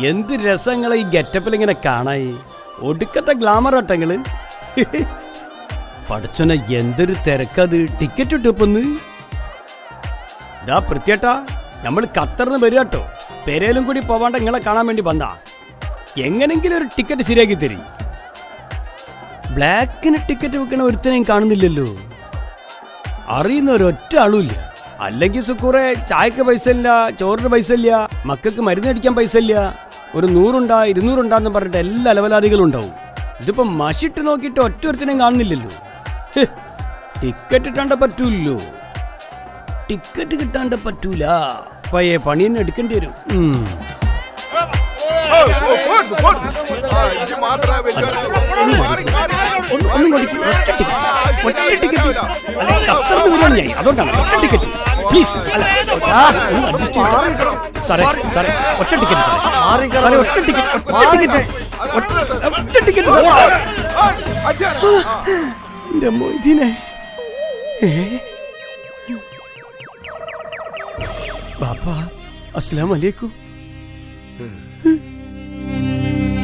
എന്ത് രസങ്ങളെ ഈ ഗെറ്റപ്പിൽ ഇങ്ങനെ കാണായി ഒടുക്കത്തെ ഗ്ലാമർ ഓട്ടങ്ങൾ പഠിച്ചോനെ എന്തൊരു തിരക്കത്. ടിക്കറ്റ് ഇട്ടപ്പൊന്ന്. ഡാ പ്രത്യേട്ടാ നമ്മൾ ഖത്തറിന്ന് വരിക കേട്ടോ. പെരേലും കൂടി പോവാണ്ട് നിങ്ങളെ കാണാൻ വേണ്ടി വന്നാ. എങ്ങനെങ്കിലും ഒരു ടിക്കറ്റ് ശരിയാക്കി തരും. ബ്ലാക്കിന് ടിക്കറ്റ് വെക്കണ ഒരുത്തനെയും കാണുന്നില്ലല്ലോ. അറിയുന്ന ഒരൊറ്റ ആളുമില്ല അല്ലെങ്കിൽ സുക്കൂറെ ചായക്ക് പൈസ ഇല്ല ചോറിന് പൈസ ഇല്ല മക്കൾക്ക് മരുന്നടിക്കാൻ പൈസ ഇല്ല ഒരു നൂറുണ്ടാ ഇരുന്നൂറുണ്ടാന്ന് പറഞ്ഞിട്ട് എല്ലാ അലവലാദികളും ഉണ്ടാവും. ഇതിപ്പോ മഷിട്ട് നോക്കിയിട്ട് ഒറ്റ ഒരുത്തിനെയും കാണുന്നില്ലല്ലോ. ടിക്കറ്റ് കിട്ടാണ്ട് പറ്റൂല്ലോ. ടിക്കറ്റ് കിട്ടാണ്ട് പറ്റൂല. പയ്യെ പണി തന്നെ എടുക്കേണ്ടി വരും. അതുകൊണ്ടാണ് ഒറ്റ ടിക്കറ്റ്. പ്ലീസ്. സാറേ സാറേ ഒറ്റ ടിക്കറ്റ് സാറേ. സാറേ ഒറ്റ ടിക്കറ്റ് ഒറ്റ ടിക്കറ്റ്. ഒറ്റ- ഒറ്റ ടിക്കറ്റ് എന്റെ മൊയ്തീനെ. ഏ? ബാപ്പ അസ്സലാം വലൈക്കും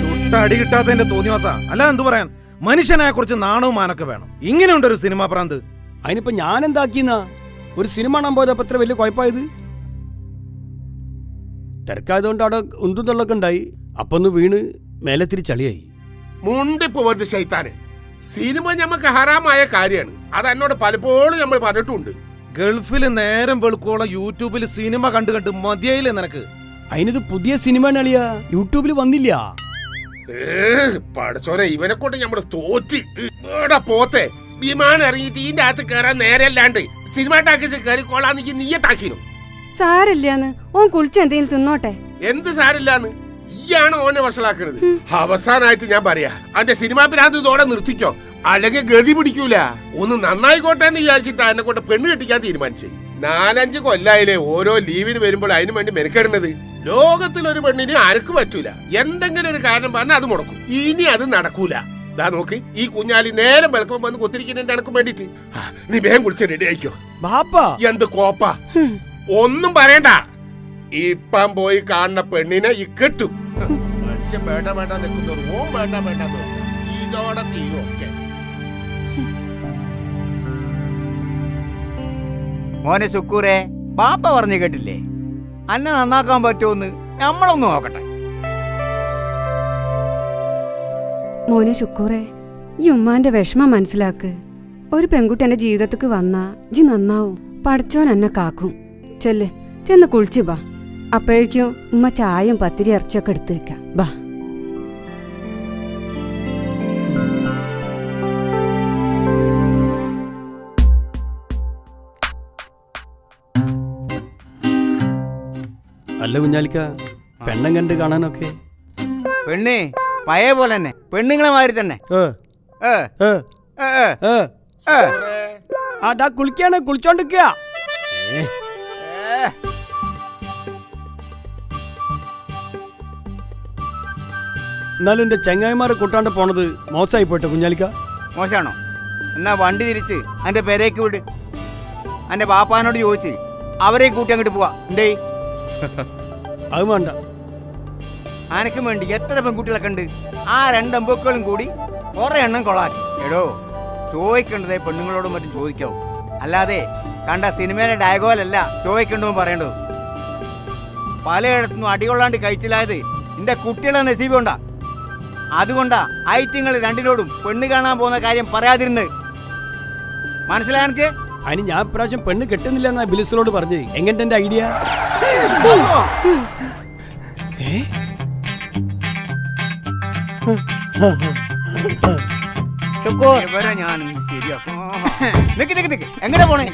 ചുട്ട അടി കിട്ടാത്തതിന്റെ തോന്നിവാസ. അല്ല എന്തു പറയാൻ? മനുഷ്യനെ കുറിച്ച് നാണവും മാനൊക്കെ വേണം. ഇങ്ങനെയുണ്ടൊരു സിനിമാ പ്രാന്ത്. അതിനിപ്പോ ഞാൻ എന്താക്കിന്നാ ഒരു സിനിമ കാണാൻ പോയതപ്പോ എത്ര വലിയ കുഴപ്പമായത് തിരക്കായതുകൊണ്ട് അവിടെ ഉന്തും തള്ളൊക്കെ ഉണ്ടായി. അപ്പൊ ഒന്ന് വീണ് മേലെ തിരി ചളിയായി. മുണ്ടിപ്പോ വെറുതെ ശൈത്താന്. സിനിമ ഞമ്മക്ക് ഹറാമായ കാര്യമാണ്. അത് എന്നോട് പലപ്പോഴും നമ്മൾ പറഞ്ഞിട്ടുണ്ട്. ഗൾഫിൽ നേരം വെളുക്കോളം യൂട്യൂബിൽ സിനിമ കണ്ടു കണ്ട് മതിയായില്ലേ നിനക്ക്? അതിനിത് പുതിയ സിനിമ അളിയാ. യൂട്യൂബിൽ വന്നില്ല. പടച്ചോനെ ഇവനെ കൊണ്ട് നമ്മൾ തോറ്റ്. പോത്തെ വിമാനം ഇറങ്ങിയിട്ട് ഇതിന്റെ അകത്ത് കയറാൻ നേരല്ലാണ്ട് സിനിമ ടാക്കീസ് കയറി നീയെ നീയത്താക്കിനു സാരില്ലാന്ന്. ഓൻ കുളിച്ച എന്തെങ്കിലും തിന്നോട്ടെ. എന്ത് സാരില്ലാന്ന്? ഈയാണ് ഓനെ വഷളാക്കണത്. അവസാനായിട്ട് ഞാൻ പറയാ അന്റെ സിനിമാ പിരാന്ത് ഇതോടെ നിർത്തിക്കോ. അല്ലെങ്കിൽ ഗതി പിടിക്കൂല. ഒന്ന് നന്നായിക്കോട്ടെ എന്ന് വിചാരിച്ചിട്ടാ എന്നെ കൊണ്ട് പെണ്ണ് കെട്ടിക്കാൻ തീരുമാനിച്ചു. നാലഞ്ച് കൊല്ലായില്ലേ ഓരോ ലീവിന് വരുമ്പോൾ അതിനു വേണ്ടി മെനക്കെടുന്നത്? ലോകത്തിൽ ഒരു പെണ്ണിന് ആർക്കും പറ്റൂല. എന്തെങ്കിലും ഒരു കാരണം പറഞ്ഞാൽ അത് മുടക്കും. ഇനി അത് നടക്കൂല. ദാ നോക്ക് ഈ കുഞ്ഞാലി നേരം വെളുക്കുമ്പോ വന്ന് കൊത്തിരിക്കുന്നതിന്റെ എനക്കും വേണ്ടിട്ട് നീ വേഗം കുളിച്ച് റെഡി ആയിക്കോ. ബാപ്പ? എന്ത് കോപ്പ? ഒന്നും പറയണ്ട. ഇപ്പം പോയി കാണുന്ന പെണ്ണിനെ ഈ കിട്ടും. മനുഷ്യൻ വേണ്ട വേണ്ട നിൽക്കുന്നവർ ഓം വേണ്ട വേണ്ട ഇതോടെ തീരും ഒക്കെ. മോനെ സുക്കൂറെ പാപ്പ പറഞ്ഞു കേട്ടില്ലേ? അന്നെ നന്നാക്കാൻ പറ്റുമെന്ന് നമ്മളൊന്ന് നോക്കട്ടെ. മോനെ ശുക്കൂറെ ഈ ഉമ്മാന്റെ വിഷമം മനസ്സിലാക്ക്. ഒരു പെൺകുട്ടി എന്റെ ജീവിതത്തിക്ക് വന്നാ ജി നന്നാവും പഠിച്ചോൻ എന്നെ കാക്കും. ചെല്ല് ചെന്ന് കുളിച്ചു ബാ. അപ്പോഴേക്കും ഉമ്മ ചായയും പത്തിരി ഇറച്ചിയൊക്കെ എടുത്തു വെക്കാം. ബാ. അല്ല കുഞ്ഞാലിക്ക പെണ്ണം കണ്ട് കാണാനൊക്കെ? പെണ്ണേ പഴയ പോലെ തന്നെ. പെണ്ണുങ്ങളെ മാതിരി തന്നെ. ഏ, ഏ, ഏ, ഏ, ഡാ കുളിക്കാണ് കുളിച്ചോണ്ടിരിക്കുക എന്നാലും എന്റെ ചെങ്ങായിമാരെ കൂട്ടാണ്ട് പോണത് മോശമായി പോട്ടെ കുഞ്ഞാലിക്ക? മോശാണോ എന്നാ വണ്ടി തിരിച്ച് എന്റെ പേരേക്ക് വിട്. എന്റെ പാപ്പാനോട് ചോദിച്ച്. അവരെയും കൂട്ടി അങ്ങോട്ട് പോവാ. എന്തേ? അത് വേണ്ട. അനക്കും വേണ്ടി എത്ര പെൺകുട്ടികളൊക്കെ ഉണ്ട്? ആ രണ്ടമ്പുക്കളും കൂടി കുറെ എണ്ണം കൊളാക്കി. എടോ. ചോദിക്കേണ്ടതേ പെണ്ണുങ്ങളോടും മറ്റും ചോദിക്കാവൂ. അല്ലാതെ കണ്ട സിനിമയിലെ ഡയഗോലല്ല ചോദിക്കേണ്ടതും പറയേണ്ടതും. പലയിടത്തുനിന്നും അടികൊള്ളാണ്ട് കഴിച്ചില്ലായത് എന്റെ കുട്ടികളെ നസീബുണ്ടാ അതുകൊണ്ടാ ഐറ്റിങ്ങൾ രണ്ടിനോടും പെണ്ണ് കാണാൻ പോകുന്ന കാര്യം പറയാതിരുന്നത്. മനസ്സിലായ എനിക്ക് അതിന് ഞാൻ പ്രാവശ്യം പെണ്ണ് കെട്ടുന്നില്ല എന്നാ ബിലിസിനോട് പറഞ്ഞത്. എങ്ങനെ എന്റെ ഐഡിയ? ഇവരെ ഞാൻ ഇന്ന് ശരിയാക്കും നിക്ക് നിക്ക് നിക്ക്. എങ്ങനെ പോണേ?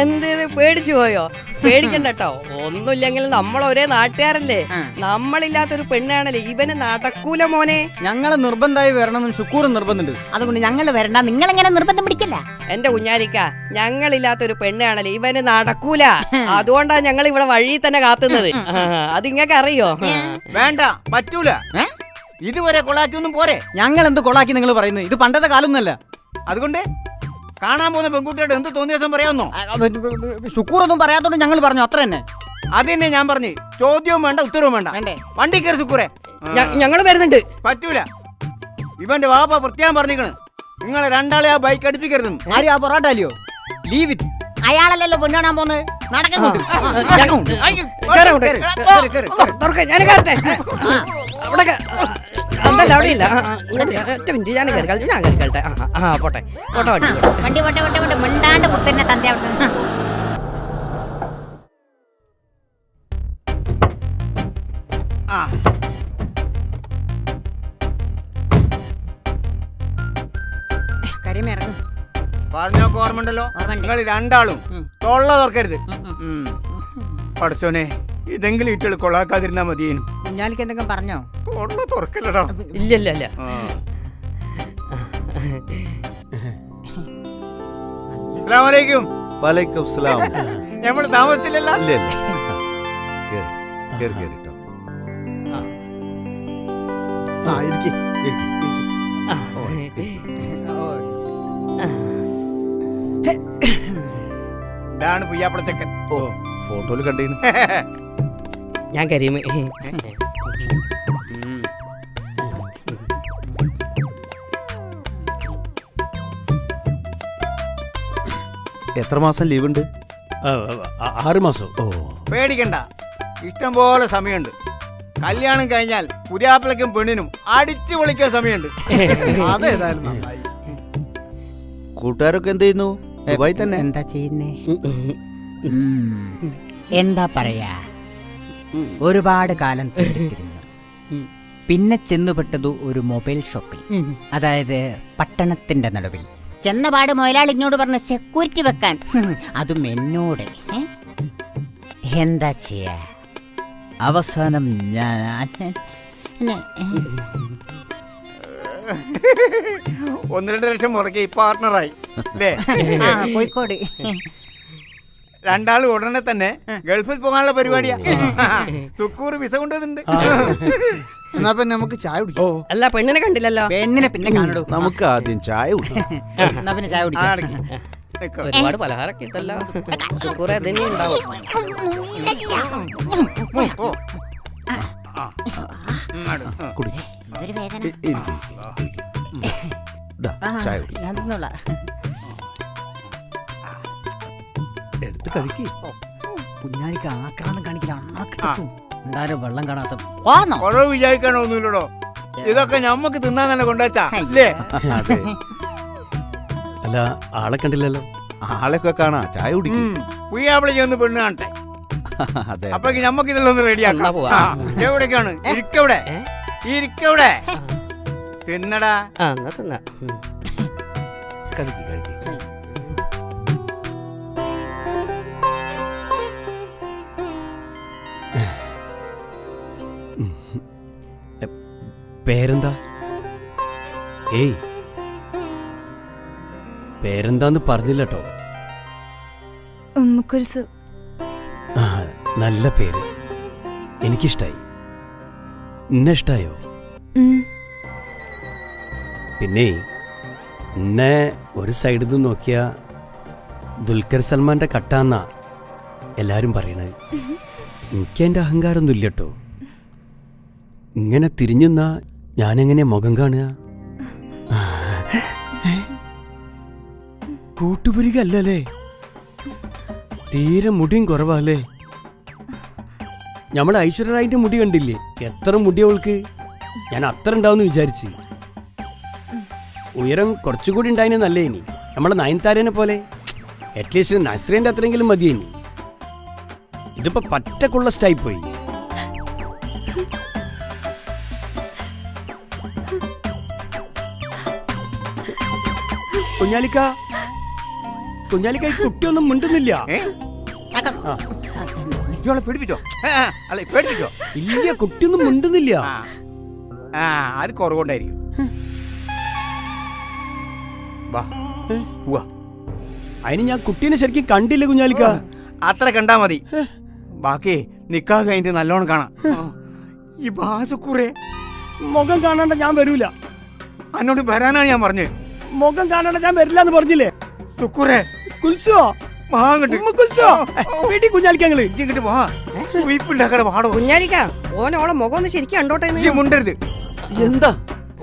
എന്ത് പേടിച്ചു പോയോ? പേടിക്കണ്ട കേട്ടോ ഒന്നുമില്ലെങ്കിൽ നമ്മൾ ഒരേ നാട്ടുകാരല്ലേ? നമ്മളില്ലാത്തൊരു പെണ്ണാണല്ലേ? ഇവന് നടക്കൂല മോനെ. ഞങ്ങളെ നിർബന്ധമായി വരണമെന്ന് ഷുക്കൂറും നിർബന്ധമുണ്ട് അതുകൊണ്ട് ഞങ്ങൾ വരണ്ട. നിങ്ങൾ എങ്ങനെ നിർബന്ധം പിടിക്കില്ല? എന്റെ കുഞ്ഞാലിക്ക ഞങ്ങളില്ലാത്തൊരു പെണ്ണാണല്ലേ? ഇവന് നടക്കൂല. അതുകൊണ്ടാ ഞങ്ങൾ ഇവിടെ വഴി തന്നെ കാത്തുന്നത്. അത് ഇങ്ങക്ക് അറിയോ? വേണ്ട. പറ്റൂല? ഇതുവരെ കൊളാക്കിയൊന്നും പോരെ? ഞങ്ങൾ എന്ത് കൊളാക്കി നിങ്ങൾ പറയുന്നത്? ഇത് പണ്ടത്തെ കാലമൊന്നുമല്ല അതുകൊണ്ട് കാണാൻ പോകുന്ന പെൺകുട്ടിയോട് എന്ത് തോന്നിയ ദിവസം പറയാമെന്നോ ഷുക്കൂർ ഒന്നും പറയാത്തോണ്ട് ഞങ്ങൾ പറഞ്ഞു അത്ര തന്നെ. അത് തന്നെ ഞാൻ പറഞ്ഞു. ചോദ്യവും വേണ്ട ഉത്തരവും വേണ്ട. വേണ്ടേ? വണ്ടി കയറി ശുക്കൂറെ. ഞങ്ങൾ വരുന്നുണ്ട്. പറ്റൂല. ഇവന്റെ വാപ്പ പ്രത്യേകം പറഞ്ഞിക്കണ് നിങ്ങളെ രണ്ടാളെ ആ ബൈക്ക് അടുപ്പിക്കരുതെന്ന്. ആരും ആ പൊറാട്ട അല്ലയോ? ലീവ് ഇറ്റ് അയാളല്ലല്ലോ പെണ്ണ് പോന്നത് നടക്കുന്നു ഞാൻ കയറട്ടെ അതല്ല അവിടെ ഇല്ല. ഒറ്റ മിനിറ്റ് ഞാൻ കയറി ഞാൻ കയറി കളട്ടെ ആ പോട്ടെ പോട്ടെ വണ്ടി പോട്ടെ. വണ്ടി പോട്ടെ പോട്ടെ പോട്ടെ. മിണ്ടാണ്ട് കുത്തന്നെ തന്റെ അവിടെ ആ. കരിമ ഇറങ്ങും. പറഞ്ഞൊക്കെ ഓർമ്മണ്ടല്ലോ നിങ്ങൾ രണ്ടാളും. തൊള്ള തുറക്കരുത്. പഠിച്ചോനെ ഇതെങ്കിലും ഇറ്റൾ കൊള്ളാക്കാതിരുന്നാ മതിയേനു. കുഞ്ഞാലിക്ക് എന്തെങ്കിലും പറഞ്ഞോ? തൊള്ള തുറക്കല്ലടാ. ഇല്ല ഇല്ല ഇല്ല. അസ്സലാമലൈക്കും. വലൈക്കും സ്ലാം നമ്മൾ താമസിച്ചില്ലല്ലോ? ഇല്ല ഇല്ല. കേറി കേറി കേറിട്ടോ. ആ. ഇരിക്ക് ഇരിക്ക്, ഇരിക്ക്. ഇതാണ് പുയ്യാപ്പുള ചെക്കൻ ഓ ഫോട്ടോയിൽ കണ്ടീന്. ഞാൻ കരീമ് എത്ര മാസം ലീവ് ഉണ്ട് ആ, ആ, ആറ് മാസം. ഓ. പേടിക്കണ്ട. ഇഷ്ടം പോലെ സമയമുണ്ട്. കല്യാണം കഴിഞ്ഞാൽ പുതിയാപ്പിളക്കും പെണ്ണിനും അടിച്ചു വിളിക്കാൻ സമയമുണ്ട്. അതേതായാലും നന്നായി. കൂട്ടുകാരൊക്കെ എന്ത് ചെയ്യുന്നു? ദുബായി തന്നെ? എന്താ ചെയ്യുന്നേ? എന്താ പറയാ? ഒരുപാട് കാലം തേടിക്കിരുന്നു പിന്നെ ചെന്നുപെട്ടത് ഒരു മൊബൈൽ ഷോപ്പിൽ. അതായത് പട്ടണത്തിന്റെ നടുവിൽ. ചെന്നപാട് മുതലാളി എന്നോട് പറഞ്ഞ സെക്യൂരിറ്റി വെക്കാൻ. അതും എന്നോട്? എന്താ ചെയ്യ? അവസാനം ഞാൻ ഒന്ന് രണ്ട് ലക്ഷം മുടക്കി പാർട്ണറായി കോഴിക്കോട്. രണ്ടാളും ഉടനെ തന്നെ ഗൾഫിൽ പോകാനുള്ള പരിപാടിയാ. സുക്കൂർ വിസ കൊണ്ടുവന്നിട്ടുണ്ട്. എന്നാ പിന്നെ നമുക്ക് ചായ കുടിക്കാം. അല്ല പെണ്ണിനെ കണ്ടില്ലല്ലോ. പെണ്ണിനെ പിന്നെ കാണടൂ നമുക്ക് ആദ്യം ചായ കുടിക്കാം. എന്നാ പിന്നെ ചായ കുടിക്കാം. ഒരുപാട് പലഹാരൊക്കെ ഇട്ടല്ലോ. ശുക്കൂറെ അതിനെ ഉണ്ടാവും. കുടി ചായ കുടി കഴിക്ക് കുഞ്ഞാലിക്ക് ആക്രാന്തം കാണിക്കില്ല വെള്ളം കാണാത്ത? കുറവ് വിചാരിക്കാനൊന്നുമില്ലടോ. ഇതൊക്കെ ഞമ്മക്ക് തിന്നാൻ തന്നെ കൊണ്ടുവച്ചാ അല്ലേ? അല്ല ആളെ കണ്ടില്ലല്ലോ? ആളൊക്കെ കാണാ ചായ കുടിക്കും. പുയ്യാപ്പിളി പെണ്ണ് കാണട്ടെ. അതെ അപ്പോഴേക്ക് ഞമ്മക്ക് ഇതെല്ലാം ഒന്ന് റെഡിയാക്കാം എവിടേക്കാണ്? ഇരിക്കവിടെ. ഇരിക്കവിടെ. തിന്നടാ. തിന്ന. കഴിക്ക് പേരെന്താ? ഏയ്. പേരെന്താന്ന് പറഞ്ഞില്ലട്ടോ. ഉമ്മുക്കുൽസു ആ, നല്ല പേര്. എനിക്കിഷ്ടായി. എന്നെ ഇഷ്ടായോ പിന്നെ എന്നെ ഒരു സൈഡിൽ നിന്ന് നോക്കിയ ദുൽഖർ സൽമാന്റെ കട്ടാന്നാ എല്ലാരും പറയണത് എനിക്ക് എന്റെ അഹങ്കാരമൊന്നും ഇല്ലട്ടോ ഇങ്ങനെ തിരിഞ്ഞുന്നാ ഞാനെങ്ങനെ മുഖം കാണുക? കൂട്ടുപുരികല്ലേ തീരെ മുടിയും കുറവല്ലേ? നമ്മൾ ഐശ്വര്യറായിന്റെ മുടി കണ്ടില്ലേ? എത്ര മുടി അവൾക്ക്? ഞാൻ അത്ര ഉണ്ടാവും വിചാരിച്ച്. ഉയരം കുറച്ചുകൂടി ഉണ്ടായിന് നല്ലേ ഇനി. നമ്മളെ നയൻതാരനെ പോലെ. അറ്റ്ലീസ്റ്റ് നസ്രീന്റെ അത്രയെങ്കിലും മതിയേനി. ഇതിപ്പോ പറ്റക്കുള്ള സ്റ്റൈപ്പ് കുഞ്ഞാലിക്ക. കുഞ്ഞാലിക്ക കുട്ടിയൊന്നും മിണ്ടുന്നില്ല. ആ. ഇയാളെ പേടിപ്പിച്ചോ? ഏ, ആ, അല്ല പേടിപ്പിച്ചോ? ഇല്ല കുട്ടിയൊന്നും മിണ്ടുന്നില്ല. ആ. അത് വാ? പോവാ. അതിന് ഞാൻ കുട്ടീനെ ശരിക്കും കണ്ടില്ല കുഞ്ഞാലിക്ക. അത്ര കണ്ടാ മതി. ബാക്കി നിക്കാ കഴിഞ്ഞിട്ട് നല്ലോണം കാണാം. ഈ ഈ കുറെ മുഖം കാണാണ്ട ഞാൻ വരൂല. എന്നോട് വരാനാണ് ഞാൻ പറഞ്ഞത്. മുഖം കാണാണ്ട ഞാൻ വരില്ല എന്ന് പറഞ്ഞില്ലേ? സുക്കുറേ കുൽസോ? വീട്ടിൽ കുഞ്ഞാലിക്കങ്ങൾ ഇങ്ങോട്ട് വാ. കുഞ്ഞാലിക്ക ഓനോളെ മുഖം ഒന്ന് ശരിക്കും കണ്ടോട്ടെ എന്ന്. മുണ്ടരുത്. എന്താ?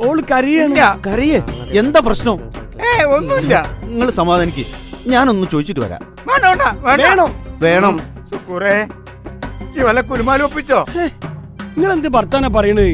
ഓൾ കരയാണ്. ഇല്ല. കരയേ? എന്താ പ്രശ്നം? ഏ ഒന്നുമില്ല. നിങ്ങൾ സമാധാനിക്ക്. ഞാനൊന്ന് ചോദിച്ചിട്ട് വരാം. വേണോ. വേണം. സുക്കൂറെ വല്ല ഒപ്പിച്ചോ? നിങ്ങൾ എന്ത് ഭർത്താനാ പറയണേ?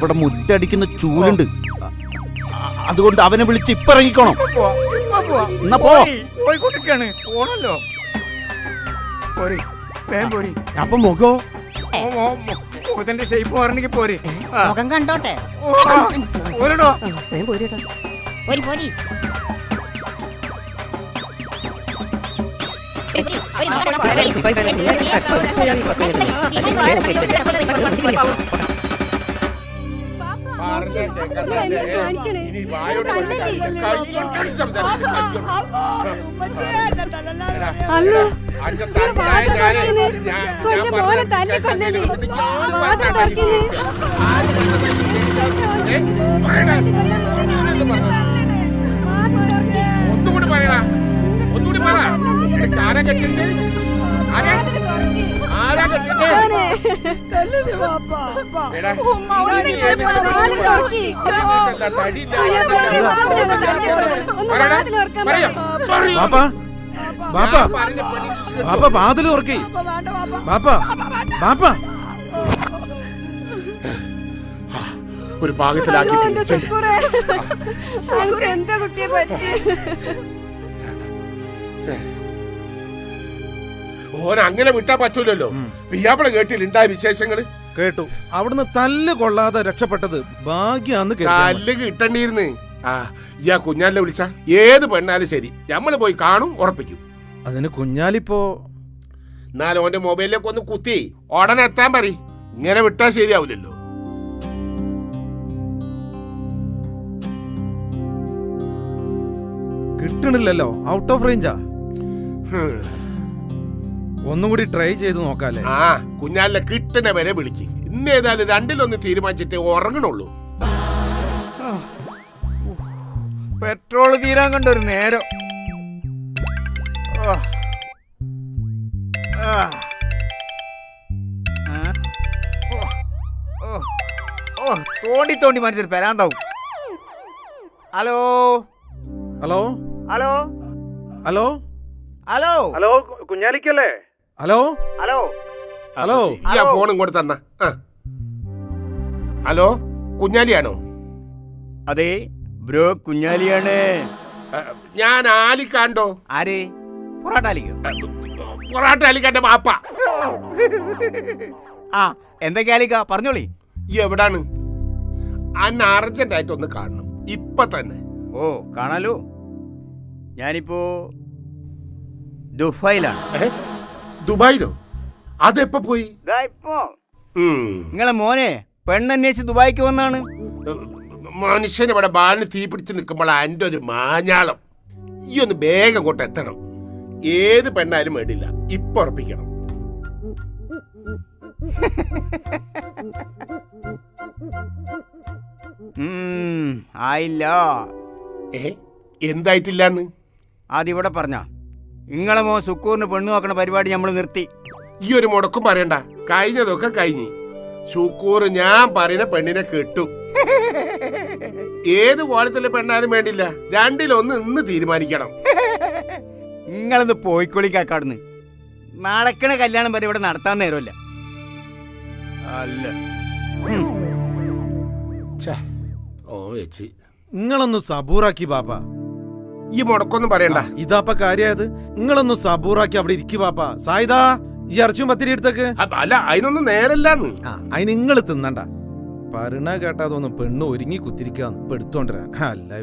ഇവിടെ മുറ്റടിക്കുന്ന ചൂലുണ്ട്. അ- അതുകൊണ്ട് അവനെ വിളിച്ച് ഇപ്പൊ ഇറങ്ങിക്കോണം. ഇപ്പൊ പോവാ, ഇപ്പൊ പോവാ. എന്നാ പോ. പോയി, പോയിക്കൊണ്ടിരിക്കാണ്. പോണല്ലോ. പോരി വേഗം പോരി. അപ്പൊ മുഖോ? മോ- മോ- മോ- മുഖത്തിന്റെ ഷേപ്പ് പോരി. ആ. മുഖം കണ്ടോട്ടെ? പോരെടോ. വേഗം പോരേട്ടാ പോരി? അല്ല മോനെ തല്ലി വാതിൽ? ഒന്നുകൂടി പറയണ ഒന്നുകൂടി പറ. ആരെ ആരാ കെട്ടിട്ട്. ആരാ? ബാപ്പാ ബാപ്പാ ബാപ്പ വാതിൽ തുറക്കി. ബാപ്പ ബാപ്പ ഒരു പാകത്തിലാക്കി എന്താ കുട്ടിയെ പറ്റി ഓൻ അങ്ങനെ വിട്ടാ പറ്റൂലല്ലോ. പിയാപ്പിള കേട്ടില്ല ഉണ്ടായ വിശേഷങ്ങൾ? കേട്ടു. അവിടുന്ന് തല്ല് കൊള്ളാതെ രക്ഷപ്പെട്ടത് ഭാഗ്യാന്ന് തല്ല് കിട്ടണ്ടിരുന്ന് ആ ഇയാ കുഞ്ഞാലിനെ വിളിച്ച. ഏത് പെണ്ണാലും ശരി. നമ്മൾ പോയി കാണും ഉറപ്പിക്കും. അതിന് കുഞ്ഞാലിപ്പോ? എന്നാലും ഓന്റെ മൊബൈലിലേക്ക് ഒന്ന് കുത്തി. ഉടനെ എത്താൻ പറ ഇങ്ങനെ വിട്ടാ ശരിയാവില്ലല്ലോ. കിട്ടണില്ലല്ലോ. ഔട്ട് ഓഫ് റേഞ്ചാ. ഒന്നും കൂടി ട്രൈ ചെയ്ത് നോക്കാല്ലേ? ആ കുഞ്ഞാലിനെ കിട്ടണ വരെ വിളിക്ക്. ഇന്ന് ഏതായാലും രണ്ടിലൊന്ന് തീരുമാനിച്ചിട്ട് ഉറങ്ങണുള്ളൂ. പെട്രോൾ തീരാൻ കണ്ടൊരു നേരം. ആ. ആ. ഓ. ഓ. ഓ, തോണ്ടി തോണ്ടി മനുഷ്യർ പെരാന്താവും. Hello? Hello? Hello? Hello? Hello? Hello കുഞ്ഞാലിക്കല്ലേ? Hello? Hello? Hello? ഈ ആ ഫോണും കൂടെ തന്ന. ഹലോ? കുഞ്ഞാലിയാണോ? അതെ ബ്രോ കുഞ്ഞാലിയാണ്. ഞാൻ ആലിക്കാണ്ടോ? ആര്? പൊറാട്ട ആലിക്കാന്റെ ബാപ്പ. ആ എന്തൊക്കെ ആലിക്ക? പറഞ്ഞോളി. ഈ എവിടാണ്? അന്ന് അർജന്റ് ആയിട്ട് ഒന്ന് കാണണം. ഇപ്പൊ തന്നെ. ഓ കാണാലോ. ഞാനിപ്പോ ദുബായിലാണ് ഏ? ദുബായിലോ? അതെപ്പോ പോയി? ഉം. നിങ്ങളെ മോനെ പെണ്ണന്വേഷിച്ച് ദുബായിക്ക് വന്നാണ്. മനുഷ്യൻ ഇവിടെ ബാലിന് തീ പിടിച്ച് നിൽക്കുമ്പോൾ എന്റെ ഒരു മാഞ്ഞാളം. ഈ ഒന്ന് വേഗം കൊണ്ട് എത്തണം. ഏത് പെണ്ണായാലും വേണ്ടില്ല ഇപ്പൊ ഉറപ്പിക്കണം. ഉം, ആയില്ല. ഏ? എന്തായിട്ടില്ലാന്ന്? അതിവിടെ പറഞ്ഞ. നിങ്ങളെ മോൻ സുക്കൂറിന് പെണ്ണു നോക്കണ പരിപാടി നമ്മൾ നിർത്തി. ഈ ഒരു മുടക്കും പറയണ്ട. കഴിഞ്ഞതൊക്കെ കഴിഞ്ഞു. സുക്കൂർ ഞാൻ പറയുന്ന പെണ്ണിനെ കെട്ടു. ഏത് കോളത്തിലെ പെണ്ണാലും വേണ്ടില്ല. രണ്ടിലൊന്ന് ഇന്ന് തീരുമാനിക്കണം. നിങ്ങളൊന്ന് പോയിക്കൊളിക്കാക്കാടുന്ന് നടക്കണ കല്യാണം വരെ ഇവിടെ നടത്താൻ നേരമില്ല. അല്ല. ഓ വെച്ച്. നിങ്ങളൊന്ന് സബൂറാക്കി ബാപ്പ. ഈ മുടക്കൊന്നും പറയണ്ട. ഇതാപ്പ കാര്യായത്. നിങ്ങളൊന്ന് സബൂറാക്കി അവിടെ ഇരിക്കു പാപ്പ. സായിദാ ഈ ഇറച്ചും പത്തിരി എടുത്തേക്ക്. അല്ല അതിനൊന്നും നേരല്ലാന്ന്. ആ അതിന് നിങ്ങൾ തിന്നണ്ട. പറഞ്ഞ കേട്ടാ തോന്നും പെണ്ണ് ഒരുങ്ങി കുത്തിരിക്കാന്ന് ഇപ്പൊ അല്ല